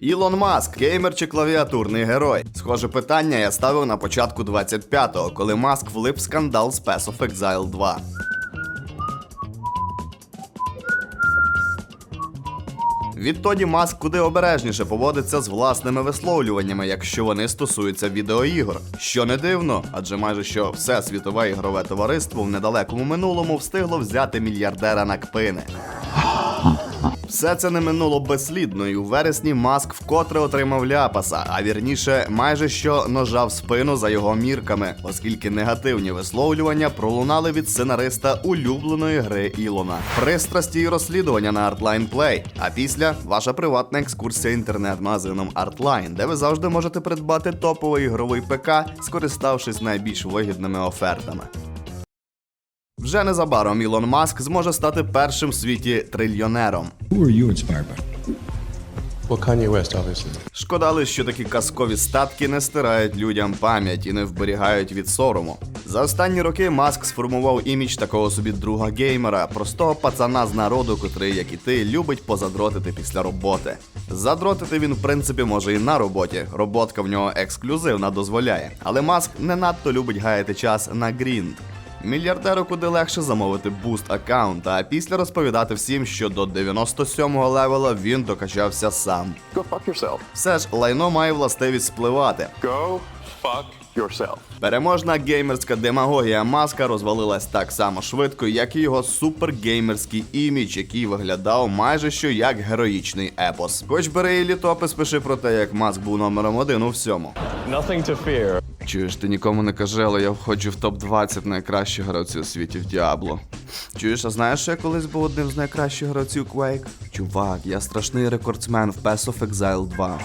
Ілон Маск, геймер чи клавіатурний герой? Схоже питання я ставив на початку 25-го, коли Маск влип в скандал з Pass of Exile 2. Відтоді Маск куди обережніше поводиться з власними висловлюваннями, якщо вони стосуються відеоігор. Що не дивно, адже майже що все світове ігрове товариство в недалекому минулому встигло взяти мільярдера на кпини. Все це не минуло безслідно, і у вересні Маск вкотре отримав ляпаса, а вірніше, майже що ножа спину за його мірками, оскільки негативні висловлювання пролунали від сценариста улюбленої гри Ілона. Пристрасті і розслідування на Artline Play. А після ваша приватна екскурсія інтернет-магазином Artline, де ви завжди можете придбати топовий ігровий ПК, скориставшись найбільш вигідними офертами. Вже незабаром Ілон Маск зможе стати першим в світі трильйонером. Who are you inspired by? Well, Kanye West, obviously. Шкода лише, що такі казкові статки не стирають людям пам'ять і не вберігають від сорому. За останні роки Маск сформував імідж такого собі друга геймера, простого пацана з народу, котрий, як і ти, любить позадротити після роботи. Задротити він, в принципі, може і на роботі. Роботка в нього ексклюзивна дозволяє. Але Маск не надто любить гаяти час на грінд. Мільярдеру куди легше замовити буст аккаунта, а після розповідати всім, що до 97-го левела він докачався сам. Go fuck yourself. Все ж лайно має властивість спливати. Go fuck yourself. Переможна геймерська демагогія маска розвалилась так само швидко, як і його супергеймерський імідж, який виглядав майже що як героїчний епос. Хоч бери і літопис пиши про те, як маск був номером один у всьому. Nothing to fear. Чуєш, ти нікому не кажи, але я входжу в топ-20 найкращих гравців у світі в Діабло. Чуєш, а знаєш, що я колись був одним з найкращих гравців Quake? Чувак, я страшний рекордсмен в Pass of Exile 2.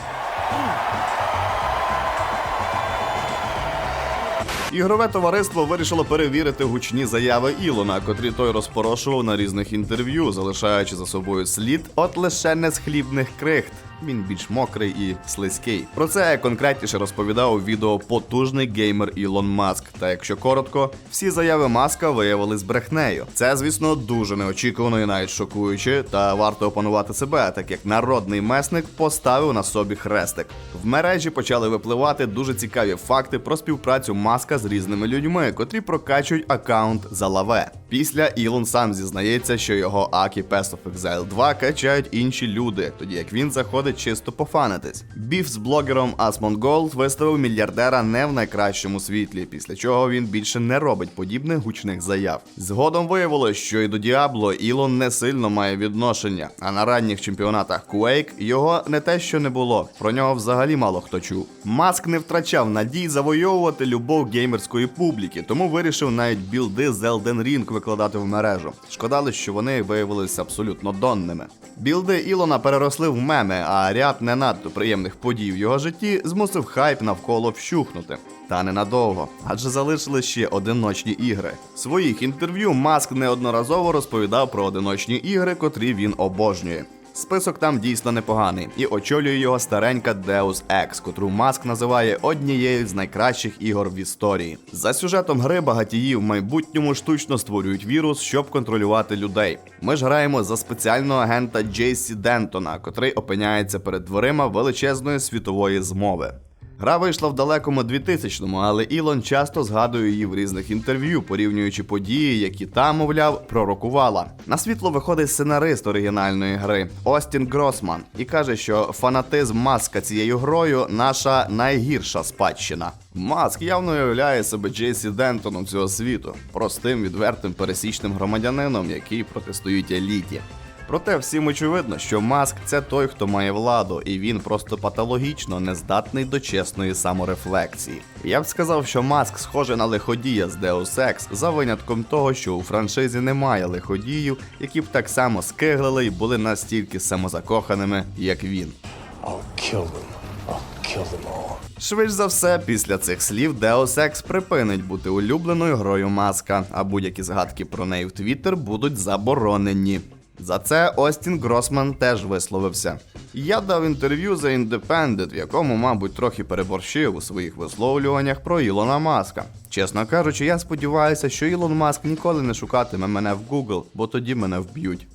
Ігрове товариство вирішило перевірити гучні заяви Ілона, котрі той розпорошував на різних інтерв'ю, залишаючи за собою слід от лише не з хлібних крихт. Він більш мокрий і слизький. Про це конкретніше розповідав у відео потужний геймер Ілон Маск. Та якщо коротко, всі заяви Маска виявились брехнею. Це, звісно, дуже неочікувано і навіть шокуюче, та варто опанувати себе, так як народний месник поставив на собі хрестик. В мережі почали випливати дуже цікаві факти про співпрацю Маска з різними людьми, котрі прокачують аккаунт за лаве. Після Ілон сам зізнається, що його Акі Pass of Exile 2 качають інші люди, тоді як він заходить чисто пофанитись. Біф з блогером Asmon Gold виставив мільярдера не в найкращому світлі, після чого він більше не робить подібних гучних заяв. Згодом виявилось, що і до Діабло Ілон не сильно має відношення, а на ранніх чемпіонатах Quake його не те, що не було. Про нього взагалі мало хто чув. Маск не втрачав надій завойовувати любов геймерської публіки, тому вирішив навіть білди з Elden Ring викладати в мережу. Шкода що вони виявилися абсолютно донними. Білди Ілона переросли в меми, а ряд не надто приємних подій в його житті змусив хайп навколо вщухнути. Та ненадовго, адже залишили ще одиночні ігри. В своїх інтерв'ю Маск неодноразово розповідав про одиночні ігри, котрі він обожнює. Список там дійсно непоганий, і очолює його старенька Deus Ex, котру Маск називає однією з найкращих ігор в історії. За сюжетом гри багатії в майбутньому штучно створюють вірус, щоб контролювати людей. Ми ж граємо за спеціального агента Джейсі Дентона, котрий опиняється перед дверима величезної світової змови. Гра вийшла в далекому 2000-му, але Ілон часто згадує її в різних інтерв'ю, порівнюючи події, які та, мовляв, пророкувала. На світло виходить сценарист оригінальної гри Остін Гросман і каже, що фанатизм маска цією грою наша найгірша спадщина. Маск явно уявляє себе Джейсі Дентоном цього світу, простим, відвертим пересічним громадянином, який протистоїть еліті. Проте всім очевидно, що Маск це той, хто має владу, і він просто патологічно не здатний до чесної саморефлексії. Я б сказав, що Маск схожий на лиходія з Deus Ex, за винятком того, що у франшизі немає лиходіїв, які б так само скиглили і були настільки самозакоханими, як він. I'll kill them. I'll kill them all. Швидше за все, після цих слів Deus Ex припинить бути улюбленою грою Маска, а будь-які згадки про неї в Твіттер будуть заборонені. За це Остін Гросман теж висловився. Я дав інтерв'ю за Independent, в якому, мабуть, трохи переборщив у своїх висловлюваннях про Ілона Маска. Чесно кажучи, я сподіваюся, що Ілон Маск ніколи не шукатиме мене в Google, бо тоді мене вб'ють.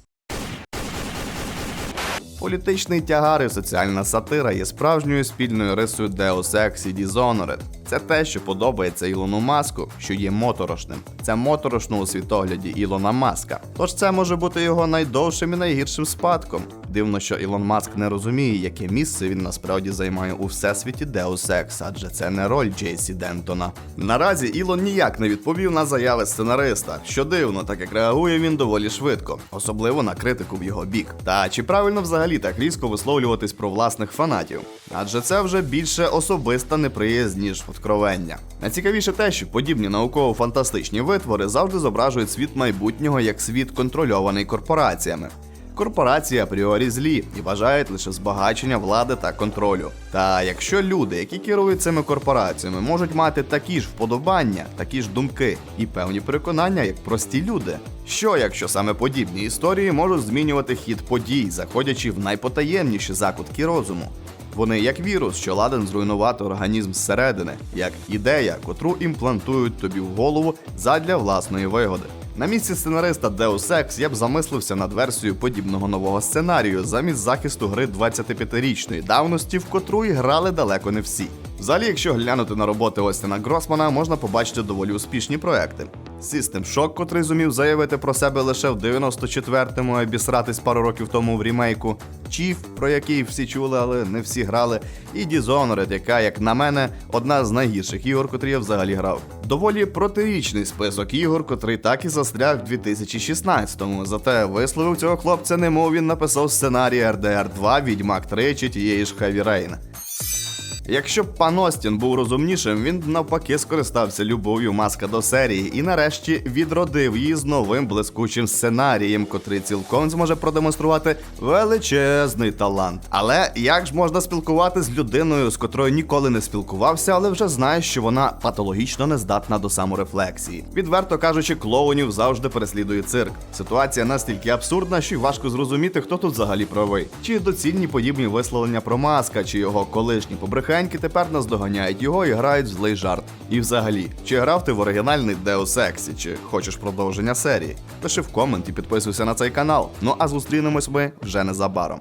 Політичний тягар і соціальна сатира є справжньою спільною рисою Deus Ex і Dishonored. Це те, що подобається Ілону Маску, що є моторошним. Це моторошно у світогляді Ілона Маска. Тож це може бути його найдовшим і найгіршим спадком. Дивно, що Ілон Маск не розуміє, яке місце він насправді займає у всесвіті Deus Ex, адже це не роль Джейсі Дентона. Наразі Ілон ніяк не відповів на заяви сценариста, що дивно, так як реагує він доволі швидко, особливо на критику в його бік. Та чи правильно взагалі так різко висловлюватись про власних фанатів? Адже це вже більше особиста неприязнь, ніж откровення. Найцікавіше те, що подібні науково-фантастичні витвори завжди зображують світ майбутнього як світ контрольований корпораціями. Корпорації апріорі злі і бажають лише збагачення влади та контролю. Та якщо люди, які керують цими корпораціями, можуть мати такі ж вподобання, такі ж думки і певні переконання, як прості люди. Що якщо саме подібні історії можуть змінювати хід подій, заходячи в найпотаємніші закутки розуму? Вони як вірус, що ладен зруйнувати організм зсередини, як ідея, котру імплантують тобі в голову задля власної вигоди. На місці сценариста Deus Ex я б замислився над версією подібного нового сценарію замість захисту гри 25-річної давності, в котру і грали далеко не всі. Взагалі, якщо глянути на роботи Остіна Гросмана, можна побачити доволі успішні проекти. System Shock, котрий зумів заявити про себе лише в 94-му, і обісратись пару років тому в рімейку, Chief, про який всі чули, але не всі грали, і Dishonored, яка, як на мене, одна з найгірших ігор, котрі я взагалі грав. Доволі протирічний список ігор, котрий так і застряг в 2016-му. Зате висловив цього хлопця, немов він написав сценарій RDR 2, Відьмак 3 чи тієї ж Heavy Rain. Якщо б пан Остін був розумнішим, він навпаки скористався любов'ю маска до серії і нарешті відродив її з новим блискучим сценарієм, котрий цілком зможе продемонструвати величезний талант. Але як ж можна спілкувати з людиною, з котрою ніколи не спілкувався, але вже знає, що вона патологічно не здатна до саморефлексії? Відверто кажучи, клоунів завжди переслідує цирк. Ситуація настільки абсурдна, що й важко зрозуміти, хто тут взагалі правий. Чи доцільні подібні висловлення про маска, чи його колишні побрехеньки тепер наздоганяють його і грають злий жарт. І взагалі, чи грав ти в оригінальний Deus Ex, чи хочеш продовження серії? Пиши в комент і підписуйся на цей канал. Ну а зустрінемось ми вже незабаром.